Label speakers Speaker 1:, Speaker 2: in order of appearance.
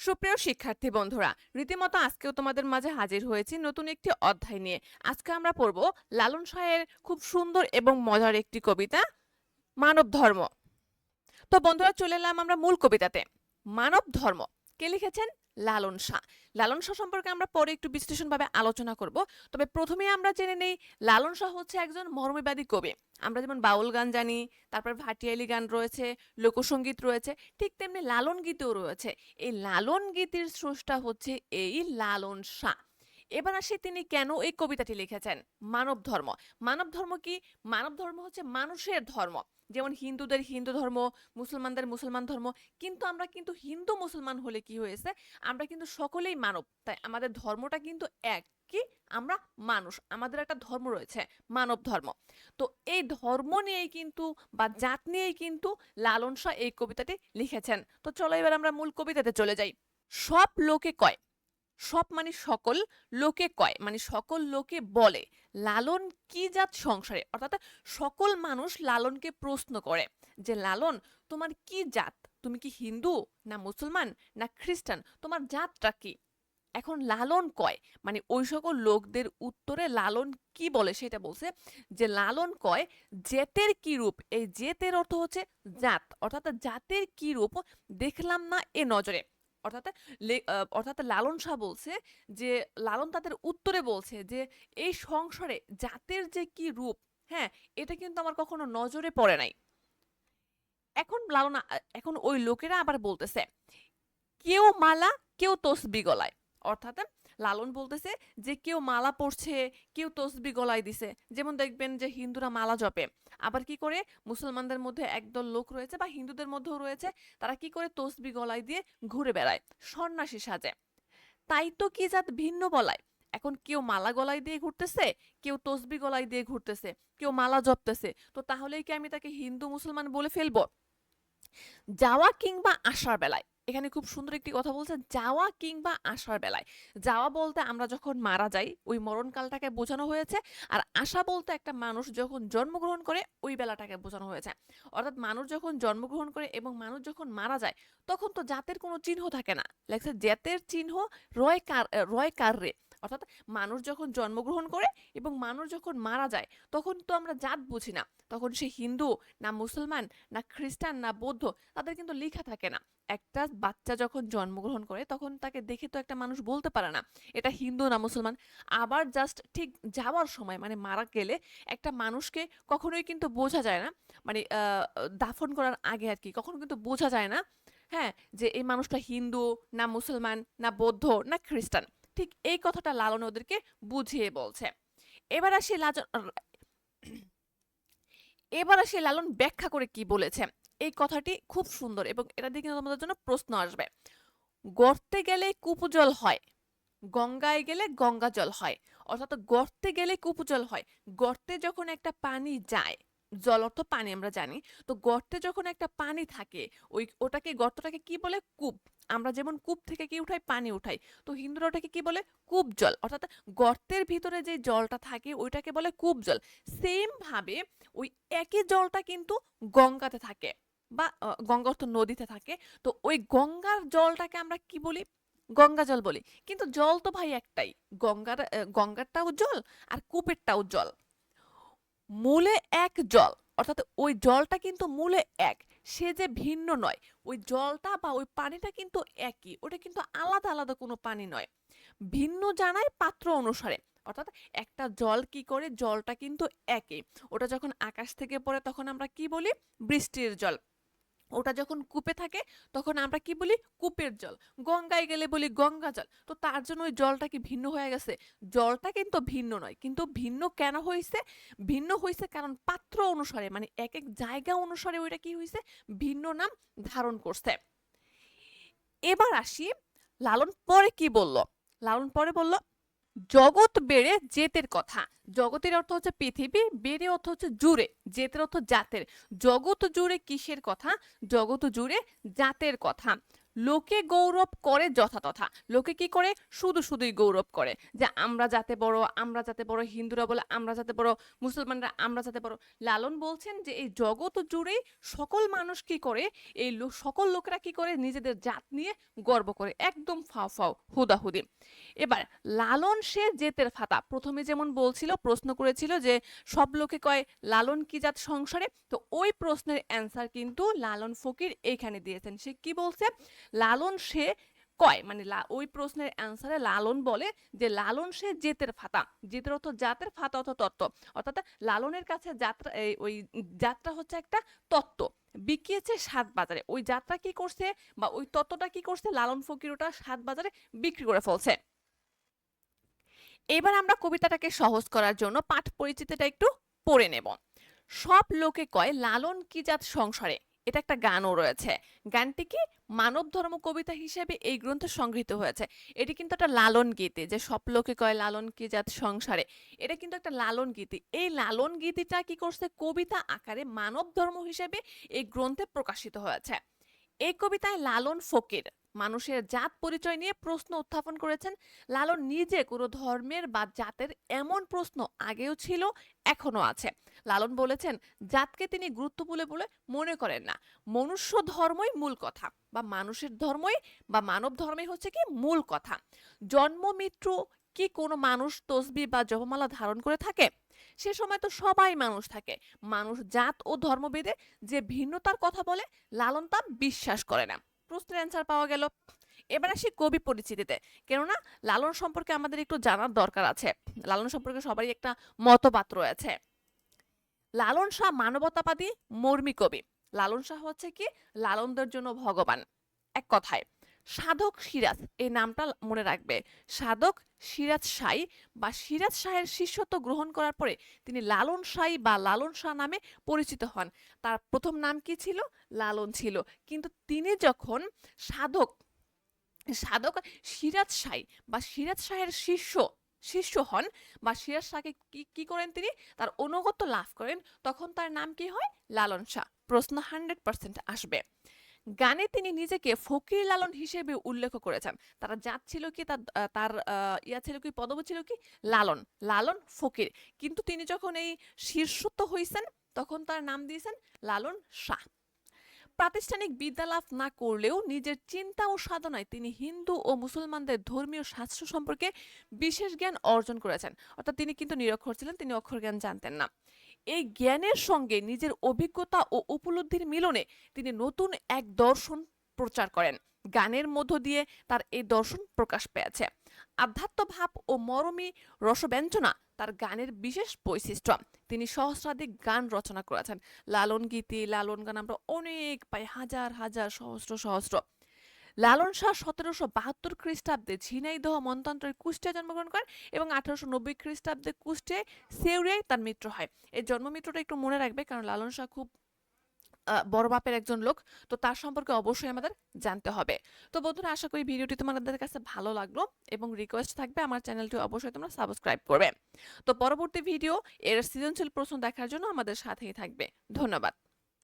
Speaker 1: সুপ্রিয় শিক্ষার্থী বন্ধুরা, রীতিমতো আজকেও তোমাদের মাঝে হাজির হয়েছি নতুন একটি অধ্যায় নিয়ে। আজকে আমরা পড়ব লালন শাহের খুব সুন্দর এবং মজার একটি কবিতা মানব ধর্ম তো বন্ধুরা, চলে এলাম আমরা মূল কবিতাতে। মানব ধর্ম কে লিখেছেন? লালন শাহ। লালন শাহ সম্পর্কে আমরা পরে একটু বিশ্লেষণভাবে আলোচনা করব। তবে প্রথমে আমরা জেনে নেই, লালন শাহ হচ্ছে একজন মর্মবাদী কবি। আমরা যেমন বাউল গান জানি, তারপর ভাটিয়ালি গান রয়েছে লোকসঙ্গীত রয়েছে, ঠিক তেমনি লালন গীতও রয়েছে। এই লালন গীতির স্রষ্টা হচ্ছে এই লালন শাহ। এবার আসে তিনি কেন এই কবিতাটি লিখেছেন? মানব ধর্ম। মানব ধর্ম কি? মানব ধর্ম হচ্ছে মানুষের ধর্ম। যেমন হিন্দুদের হিন্দু ধর্ম, মুসলমানদের মুসলমান ধর্ম, কিন্তু আমরা কিন্তু হিন্দু মুসলমান হলে কি হয়েছে? আমরা কিন্তু সকলেই মানব। তাই আমাদের ধর্মটা কিন্তু এক কি? আমরা মানুষ। আমাদের একটা ধর্ম রয়েছে, মানব ধর্ম। তো এই ধর্ম নিয়েই কিন্তু বা জাত নিয়েই কিন্তু লালন শাহ এই কবিতাটি লিখেছেন। তো চলো এবার আমরা মূল কবিতাতে চলে যাই। সব লোকে কয় সব মানে সকল লোকে কয় মানে সকল লোকে বলে, লালন কি জাত সংসারে? অর্থাৎ সকল মানুষ লালনকে প্রশ্ন করে যে, লালন, তোমার কি জাত? তুমি কি হিন্দু না মুসলমান না খ্রিস্টান? তোমার জাতটা কি? এখন লালন কয় মানে ওই সকল লোকদের উত্তরে লালন কি বলে সেটা বলছে যে, লালন কয় জেতের কি রূপ? এই জেতের অর্থ হচ্ছে জাত। অর্থাৎ জাতের কি রূপ? দেখলাম না এ নজরে। অর্থাৎ অর্থাৎ লালন শাহ বলছে যে, লালন তাদের উত্তরে বলছে যে, এই সংসারে জাতের যে কি রূপ হ্যাঁ এটা কিন্তু আমার কখনো নজরে পড়ে নাই। এখন লালন এখন ওই লোকেরা আবার বলতেছে, কেউ মালা, কেউ তসবি গলায়। অর্থাৎ লালন বলতেছে যে কেউ মালা পরছে, কেউ তসবি গলায় দিছে। যেমন দেখবেন যে হিন্দুরা মালা জপে। আবার কি করে? মুসলমানদের মধ্যে একদল লোক রয়েছে বা হিন্দুদের মধ্যেও রয়েছে, তারা কি করে? তসবি গলায় দিয়ে ঘুরে বেড়ায়, সন্ন্যাসী সাজে। তাই তো কি জাত ভিন্ন বলায়? এখন কেউ মালা গলায় দিয়ে ঘুরতেছে, কেউ তসবি গলায় দিয়ে ঘুরতেছে, কেউ মালা জপতেছে, তো তাহলেই কি আমি তাকে হিন্দু মুসলমান বলে ফেলব? যাওয়া কিংবা আসার বেলায়। এখানে খুব সুন্দর একটি কথা বলছে যাওয়া কিংবা আসার বেলায়। যাওয়া বলতে আমরা যখন মারা যাই, ওই মরণকালটাকে বোঝানো হয়েছে আর আসা বলতে একটা মানুষ যখন জন্মগ্রহণ করে, ওই বেলাটাকে বোঝানো হয়েছে। অর্থাৎ মানুষ যখন জন্মগ্রহণ করে এবং মানুষ যখন মারা যায়, তখন তো জাতের কোনো চিহ্ন থাকে না। লেখা জাতের চিহ্ন রয় কার রয় কার রে? অর্থাৎ মানুষ যখন জন্মগ্রহণ করে এবং মানুষ যখন মারা যায়, তখন তো আমরা জাত বুঝি না। তখন সে হিন্দু না মুসলমান, না খ্রিস্টান, না বৌদ্ধ, তাদের কিন্তু লেখা থাকে না। একটা বাচ্চা যখন জন্মগ্রহণ করে, তখন তাকে দেখে তো একটা মানুষ বলতে পারে না, এটা হিন্দু না মুসলমান। আবার জাস্ট ঠিক যাওয়ার সময় মানে মারা গেলে একটা মানুষকে কখনোই কিন্তু বোঝা যায় না। মানে দাফন করার আগে আর কি, কখনো কিন্তু বোঝা যায় না হ্যাঁ যে এই মানুষটা হিন্দু, না মুসলমান, না বৌদ্ধ, না খ্রিস্টান। ঠিক এই কথাটা লালন ওদেরকে বুঝিয়ে বলছে। এবার আসি এবার আসি লালন ব্যাখ্যা করে কি বলেছে। এই কথাটি খুব সুন্দর এবং এটা দিয়ে কিন্তু তোমাদের জন্য প্রশ্ন আসবে। গর্তে গেলে কুপুজল হয়, গঙ্গায় গেলে গঙ্গা জল হয়। অর্থাৎ গর্তে গেলে কুপুজল হয়। গর্তে যখন একটা পানি যায় জল অর্থ পানি আমরা জানি। তো গর্তে যখন একটা পানি থাকে, ওই ওটাকে গর্তটাকে কি বলে? কূপ। আমরা যেমন কূপ থেকে কি উঠাই? পানি উঠাই। তো হিন্দুরা ওটাকে কি বলে? কূপ জল। অর্থাৎ গর্তের ভিতরে যে জলটা থাকে, ওইটাকে বলে কূপ জল। সেম ভাবে ওই একই জলটা কিন্তু গঙ্গাতে থাকে বা গঙ্গা অর্থ নদীতে থাকে। তো ওই গঙ্গার জলটাকে আমরা কি বলি? গঙ্গা জল বলি। কিন্তু জল তো ভাই একটাই। গঙ্গার গঙ্গারটাও জল আর কূপেরটাও জল। মূলে এক জল, অর্থাৎ ওই জলটা কিন্তু মূলে এক, সে যে ভিন্ন নয়, ওই জলটা বা ওই পানিটা কিন্তু একই, ওটা কিন্তু আলাদা আলাদা কোনো পানি নয়। ভিন্ন জানায় পাত্র অনুসারে, অর্থাৎ একটা জল কি করে, জলটা কিন্তু একই। ওটা যখন আকাশ থেকে পড়ে তখন আমরা কি বলি? বৃষ্টির জল। ওটা যখন কূপে থাকে, তখন আমরা কি বলি? কূপের জল। গঙ্গায় গেলে বলি গঙ্গা জল। তো তার জন্য ওই জলটা কি ভিন্ন হয়ে গেছে? জলটা কিন্তু ভিন্ন নয়। কিন্তু ভিন্ন কেন হয়েছে ভিন্ন হয়েছে কারণ পাত্র অনুসারে মানে এক এক জায়গা অনুসারে ওইটা কি হয়েছে ভিন্ন নাম ধারণ করছে। এবার আসি, লালন পরে কি বলল? লালন পরে বলল জগৎ বেড়ে জেতের কথা। জগতের অর্থ হচ্ছে পৃথিবী, বেড়ে অর্থ হচ্ছে জুড়ে, জেতের অর্থ জাতের। জগৎ জুড়ে কিসের কথা? জগৎ জুড়ে জাতের কথা। লোকে গৌরব করে যথাতথা। লোকে কি করে? শুধু শুধুই গৌরব করে। যে আমরা যাতে বড়, আমরা যাতে বড়, হিন্দুরা বলে আমরা যাতে বড়, মুসলমানরা আমরা যাতে বড়। লালন বলছেন যে এই জগৎ জুড়েই সকল মানুষ কি করে? এই সকল লোকেরা কি করে? নিজেদের জাত নিয়ে গর্ব করে। একদম ফাও ফাও, হুদাহুদি। এবার লালন সে জেতের ফাতা প্রথমে যেমন বলছিল, প্রশ্ন করেছিল যে সব লোকে কয়, লালন কি জাত সংসারে? তো ওই প্রশ্নের অ্যান্সার কিন্তু লালন ফকির এইখানে দিয়েছেন। সে কি বলছে? লালন সে কয়? মানে ওই প্রশ্নের অ্যান্সারে লালন বলে যে লালন সে জেতের ফাতা। জেতের অর্থ জাতের ফাতা অর্থ তত্ত্ব। অর্থাৎ লালনের কাছে যাত্রা ওই যাত্রা হচ্ছে একটা তত্ত্ব। বিকিয়েছে সাত বাজারে। ওই যাত্রা কি করছে বা ওই তত্ত্বটা কি করছে? লালন ফকির ওটা সাত বাজারে বিক্রি করে ফেলছে। এবার আমরা কবিতাটাকে সহজ করার জন্য পাঠ পরিচিতিটা একটু পড়ে নেব। সব লোকে কয়, লালন কি জাত সংসারে? এটা একটা গানও রয়েছে। গানটি কি মানব ধর্ম কবিতা হিসেবে এই গ্রন্থে সংগৃহীত হয়েছে। এটি কিন্তু একটা লালন গীতি, যে স্বপ্লোকে কয় লালন কি জাত সংসারে। এটা কিন্তু একটা লালন গীতি। এই লালন গীতিটা কি করছে? কবিতা আকারে মানব ধর্ম হিসেবে এই গ্রন্থে প্রকাশিত হয়েছে। এই কবিতায় লালন ফকির মানুষের জাত পরিচয় নিয়ে প্রশ্ন উত্থাপন করেছেন। লালন নিজে কোনো ধর্মের বা জাতের এমন প্রশ্ন আগেও ছিল এখনও আছে। লালন বলেছেন, জাতকে তিনি গুরুত্বপূর্ণ বলে মনে করেন না। মনুষ্য ধর্মই মূল কথা বা মানুষের ধর্মই বা মানব ধর্মই হচ্ছে কি মূল কথা। জন্ম, মৃত্যু কি কোনো মানুষ তসবি বা জপমালা ধারণ করে থাকে? সে সময় তো সবাই মানুষ থাকে। মানুষ জাত ও ধর্মভেদে যে ভিন্নতার কথা বলে, লালন তা বিশ্বাস করে না। প্রশ্নের অ্যান্সার পাওয়া গেল। এবার আসি কবি পরিচিতিতে। কেননা লালন সম্পর্কে আমাদের একটু জানার দরকার আছে। লালন সম্পর্কে সবারই একটা মতবাদ রয়েছে। লালন শাহ মানবতাবাদী মর্মী কবি। লালন শাহ হচ্ছে কি? লালনদের জন্য ভগবান। এক কথায়। সাধক সিরাজ, এই নামটা মনে রাখবে। সাধক সিরাজ শাহী বা সিরাজ শাহের শিষ্যত্ব গ্রহণ করার পরে তিনি লালন শাহী বা লালন শাহ নামে পরিচিত হন। তার প্রথম নাম কি ছিল? লালন ছিল। কিন্তু তিনি যখন সাধক সাধক সিরাজ শাহী বা সিরাজ শাহের শিষ্য শিষ্য হন বা সিরাজ শাহকে কি কি করেন তিনি? তার অনুগত লাভ করেন, তখন তার নাম কি হয়? লালন শাহ। প্রশ্ন হান্ড্রেড পার্সেন্ট আসবে। গানে তিনি নিজেকে ফকির লালন হিসেবে উল্লেখ করেছেন। তারা জাত ছিল কি, তার তার ইয়া ছিল কি, পদব ছিল কি? লালন লালন ফকির। কিন্তু তিনি যখন এই শীর্ষত্ব হইছেন, তখন তার নাম দিয়েছেন লালন শাহ। প্রাতিষ্ঠানিক বিদ্যা লাভ না করলেও নিজের চিন্তা ও সাধনায় তিনি হিন্দু ও মুসলমানদের ধর্মীয় শাস্ত্র সম্পর্কে বিশেষ জ্ঞান অর্জন করেছেন। অর্থাৎ তিনি কিন্তু নিরক্ষর ছিলেন, তিনি অক্ষর জ্ঞান জানতেন না। এই জ্ঞানের সঙ্গে নিজের অভিজ্ঞতা ও উপলব্ধির মিলনে তিনি নতুন এক দর্শন প্রচার করেন। গানের মধ্য দিয়ে তার এই দর্শন প্রকাশ পেয়েছে। আধ্যাত্ম ভাব ও মরমী রসব্যঞ্জনা তার গানের বিশেষ বৈশিষ্ট্য। তিনি সহস্রাধিক গান রচনা করেছেন। লালন গীতি, লালন গান আমরা অনেক পাই, হাজার হাজার, সহস্র সহস্র। লালন শাহ সতেরোশো বাহাত্তর খ্রিস্টাব্দে ঝিনাইদহ মনতন্ত্রের কুষ্টিয়া জন্মগ্রহণ করেন এবং আঠারোশো নব্বই খ্রিস্টাব্দে কুষ্টিয়ায় সেউরিয়ায় তার মিত্র হয়। এই জন্মমৃত্যুটা একটু মনে রাখবে কারণ লালন শাহ খুব বড় মাপের একজন লোক। তো তার সম্পর্কে অবশ্যই আমাদের জানতে হবে। তো বন্ধুরা, আশা করি ভিডিওটি তোমাদের কাছে ভালো লাগল এবং রিকোয়েস্ট থাকবে আমার চ্যানেলটি অবশ্যই তোমরা সাবস্ক্রাইব করবে। তো পরবর্তী ভিডিও এর সৃজনশীল প্রশ্ন দেখার জন্য আমাদের সাথেই থাকবে। ধন্যবাদ।